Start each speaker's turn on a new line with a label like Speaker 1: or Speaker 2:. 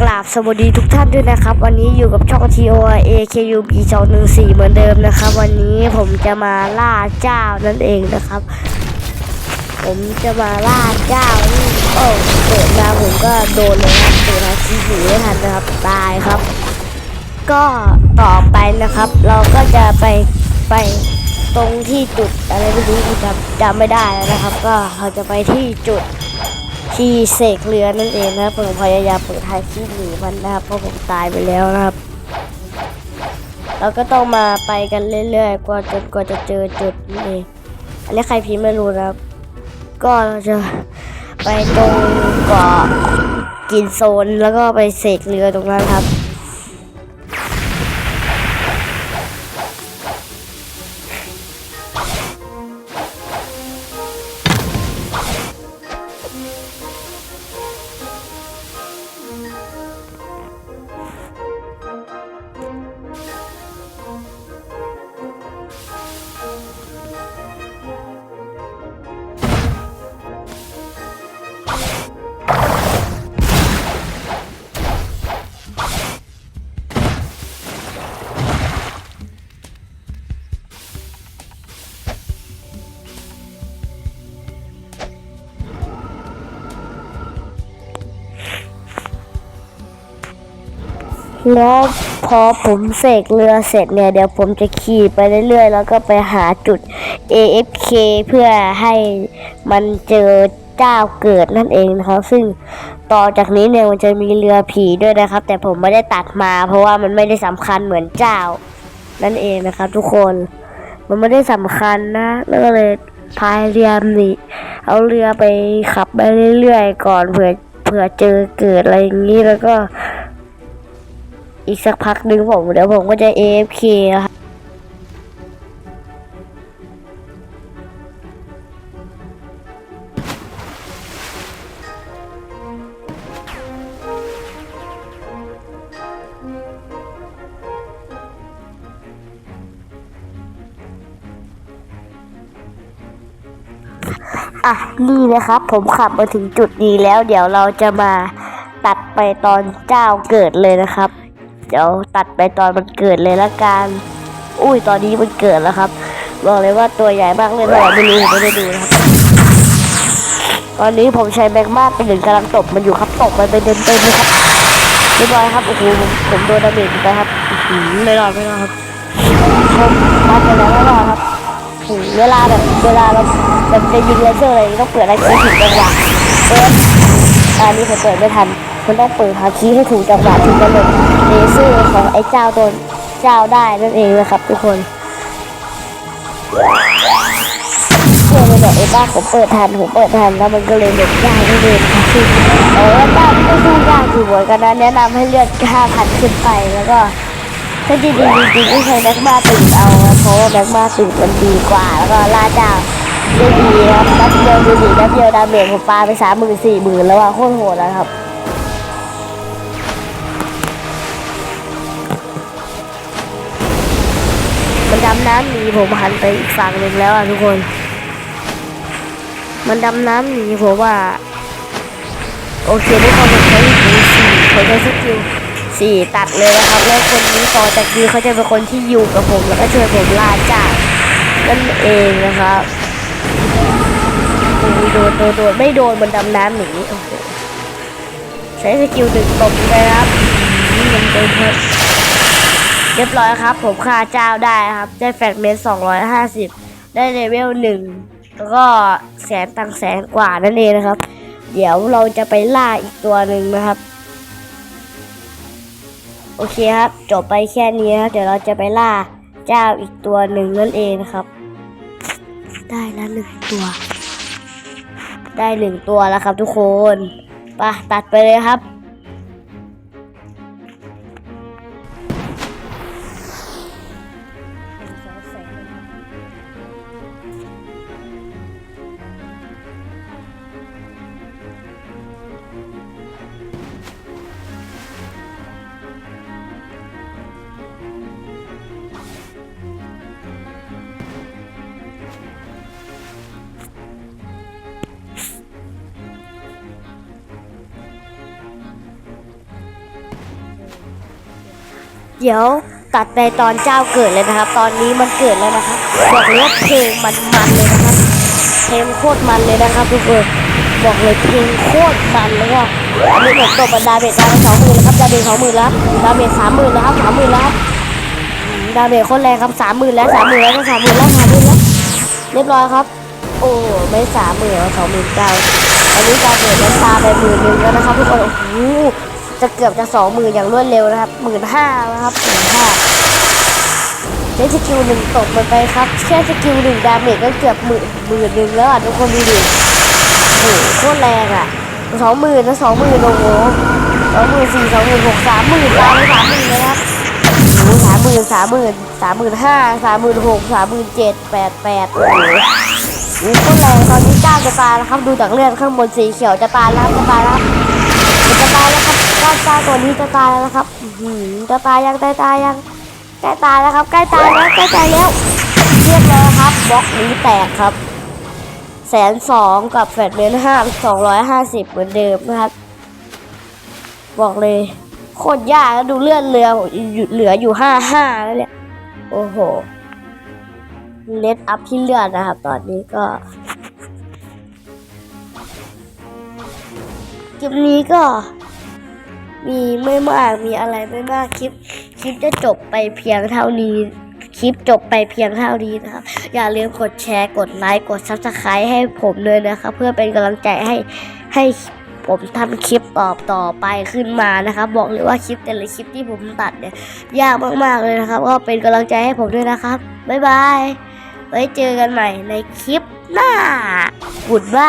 Speaker 1: กราบสวัสดีทุกท่านด้วยนะครับ วันนี้อยู่กับช่อง T O A K U B 2 1 4เหมือนเดิมนะครับ วันนี้ผมจะมาล่าเจ้านั่นเองนะครับ ผมจะมาล่าเจ้านี่โอ้เกิดมาผมก็โดนเลยครับเกิดมาชี้หนีไม่ทันนะครับตายครับ ก็ต่อไปนะครับ เราก็จะไปไปตรงที่จุดอะไรไม่รู้จำจำไม่ได้แล้วนะครับ ก็เราจะไปที่จุด ที่เสกเรือนั่นเองนะครับผมพยายามเปิดทายที่หนีมันนะครับเพราะผมตายไปแล้วนะครับ เราก็ต้องมาไปกันเรื่อยๆกว่าจนกว่าจะเจอจุดนี้เองอันนี้ใครพิมพ์ไม่รู้นะครับ ก็เราจะไปตรงเกาะกินโซนแล้วก็ไปเสกเรือตรงนั้นครับ แล้วพอผมเสกเรือเสร็จเนี่ยเดี๋ยวผมจะขี่ไปเรื่อยๆ แล้วก็ไปหาจุด AFK เพื่อให้มันเจอเจ้าเกิดนั่นเองนะครับ ซึ่งต่อจากนี้เนี่ยมันจะมีเรือผีด้วยนะครับ แต่ผมไม่ได้ตัดมา เพราะว่ามันไม่ได้สำคัญเหมือนเจ้า นั่นเองนะครับ ทุกคนมันไม่ได้สำคัญนะแล้วก็เลยพายเรือนีเอาเรือไปขับไปเรื่อยๆ ก่อนเผื่อเผื่อเจอเกิดอะไรอย่างนี้แล้วก็ อีกสักพักหนึ่งผมเดี๋ยวผมก็จะ AFK นะครับอะนี่นะครับ ผมขับมาถึงจุดนี้แล้ว เดี๋ยวเราจะมาตัดไปตอนเจ้าเกิดเลยนะครับ เดี๋ยวตัดไปตอนมันเกิดเลยละกัน อุ้ยตอนนี้มันเกิดแล้วครับ บอกเลยว่าตัวใหญ่มากเลยเราไม่รู้ผมไม่ได้ดูนะครับ ตอนนี้ผมใช้แบงค์มากเป็นหนึ่งกำลังตบมันอยู่ครับตบมันไปเต็มเต็มเลยครับเรียบร้อยครับโอ้โหผมผมโดนดาเมจไปครับอื้อหือไม่รอดไม่รอดครับผมมาไปแล้วไม่รอดครับถึงเวลาแบบเวลาเราแบบจะยิงเลเซอร์อะไรอย่างงี้ต้องเปิดอะไรคีย์ถึงจังหวะเปิดอันนี้ผมเปิดไม่ทัน มันต้องเปิดหาคีย์ให้ถูกจังหวะถึงจะหลบเลเซอร์ของไอ้เจ้าตัวเจ้าได้นั่นเองนะครับทุกคนเชื่อเลยแบบไอ้บ้าผมเปิดทันผมเปิดทันแล้วมันก็เลยหลบยากนั่นเองครับซึ่งแต่ว่าเจ้ามันก็สู้ยากอยู่เหมือนกันนะแนะนำให้เลือด5,000ขึ้นไปแล้วก็ถ้าจริงจริงๆไม่ใช้แม็กมาตื่นเอาเพราะว่าแม็กมาตื่นมันดีกว่า แล้วก็ล่าเจ้าได้ดีครับนัดเดียวดูดีนัดเดียวดาเมจผมปาไปสามหมื่นสี่หมื่นแล้วอะโคตรโหดนะครับำน้ำหนีผมหันไปอีกฝั่งหนึ่งแล้วอะทุกคน มันดำน้ำหนีผมว่า โอเคทุกคนผมใช้สกิลสี่ผมใช้สกิลสี่ตัดเลยนะครับ แล้วคนนี้ต่อจากนี้เขาจะเป็นคนที่อยู่กับผม แล้วก็ช่วยผมล่าจ่านั่นเองนะครับโดนโดนโดนไม่โดนมันดำน้ำหนีโอ้โหใช้สกิลหนึ่งตบเลยครับอืมมันเป็นครับ เรียบร้อยครับ ผมฆ่าเจ้าได้ครับ ได้แฟกเมนสองร้อยห้าสิบได้เลเวลหนึ่งแล้วก็แสนตังแสนกว่านั่นเองนะครับ เดี๋ยวเราจะไปล่าอีกตัวหนึ่งนะครับ โอเคครับ จบไปแค่นี้ครับเดี๋ยวเราจะไปล่าเจ้าอีกตัวหนึ่งนั่นเองนะครับ ได้แล้วหนึ่งตัว ได้หนึ่งตัวแล้วครับทุกคนไปตัดไปเลยครับ เดี๋ยวตัดไปตอนเจ้าเกิดเลยนะครับ ตอนนี้มันเกิดแล้วนะครับบอกเลยว่าเพลงมันมันเลยนะครับ เพลงโคตรมันเลยนะครับทุกคนบอกเลยเพลงโคตรมันเลยว่าอันนี้ผมตกบันดาเบจดาไปสองหมื่นแล้วครับดาเบจสองหมื่นแล้วดาเบจสามหมื่นแล้วครับสามหมื่นแล้วครับอืมดาเบจโคตรแรงครับสามหมื่นแล้วสามหมื่นแล้วก็สามหมื่นแล้วสามหมื่นแล้วเรียบร้อยครับ โอ้ไม่สามหมื่นแล้วสองหมื่นเก้าอันนี้ดาเบจมันตาไปหมื่นหนึ่งแล้วนะครับทุกคนโอ้โห จะเกือบจะสองหมื่นอย่างรวดเร็วนะครับหมื่นห้านะครับหมื่นห้าใช้สกิลหนึ่งตกมันไปครับแค่สกิลหนึ่งดาเมจก็เกือบหมื่นหมื่นหนึ่งแล้วอะทุกคนดูดิโอ้โหโคตรแรงอะสองหมื่นนะสองหมื่นโอ้โหสองหมื่นสี่สองหมื่นหกสามหมื่นตายไปสามหมื่นเลยครับโอ้โหสามหมื่นสามหมื่นสามหมื่นห้าสามหมื่นหกสามหมื่นเจ็ดแปดแปดโอ้โหโอ้โหโคตรแรงตอนนี้เจ้าจะตายแล้วครับดูจากเลือดข้างบนสีเขียวจะตายแล้วจะตายแล้วจะตายแล้วครับาเจ้าตัวนี้จะตายแล้วครับหือจะตายยังตายตายยังใกล้ตายแล้วครับใกล้ตายแล้วใกล้ตายแล้วเรียบร้อยครับบล็อกนี้แตกครับแสนสองกับแฟดเมนห้าสองร้อยห้าสิบเหมือนเดิมนะครับ บอกเลยโคตรยากแล้วดูเลื่อนเรือเหลืออยู่ห้าห้าแล้วเนี่ย โอ้โหเลดอัพที่เลือดนะครับ ตอนนี้ก็คลิปนี้ก็ มีไม่มากมีอะไรไม่มากคลิป คลิปจะจบไปเพียงเท่านี้ คลิปจบไปเพียงเท่านี้นะครับ อย่าลืมกดแชร์กดไลค์กดซับสไครต์ให้ผมด้วยนะครับ เพื่อเป็นกำลังใจให้ให้ผมทำคลิปตอบต่อไปขึ้นมานะครับ บอกเลยว่าคลิปแต่ละคลิปที่ผมตัดเนี่ยยากมากๆเลยนะครับ ก็เป็นกำลังใจให้ผมด้วยนะครับ บ๊ายบาย ไว้เจอกันใหม่ในคลิปหน้าบุดบ้า